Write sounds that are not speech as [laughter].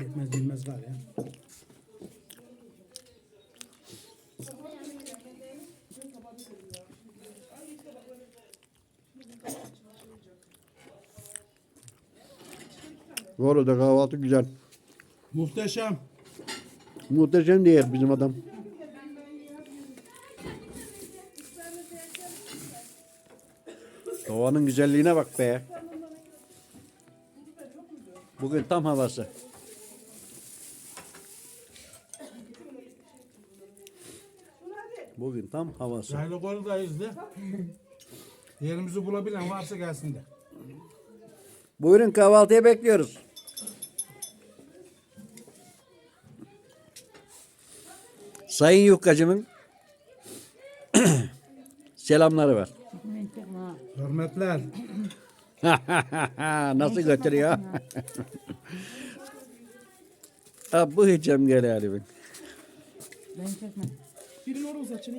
Bitmez bilmez var ya. Bu arada kahvaltı güzel. Muhteşem. Muhteşem diyor bizim adam. Havanın güzelliğine bak be. Bugün tam havası. Bugün tam havası. Yaylı konuldayız de. Yerimizi bulabilen varsa gelsin de. Buyurun kahvaltıya bekliyoruz. Sayın Yukkacımın [clears throat] selamları var. Hürmetler. [laughs] Nasıl götürüyor? ha, [laughs] bu hicam gel hadi ben. Ben çekmem. Birin orun saçını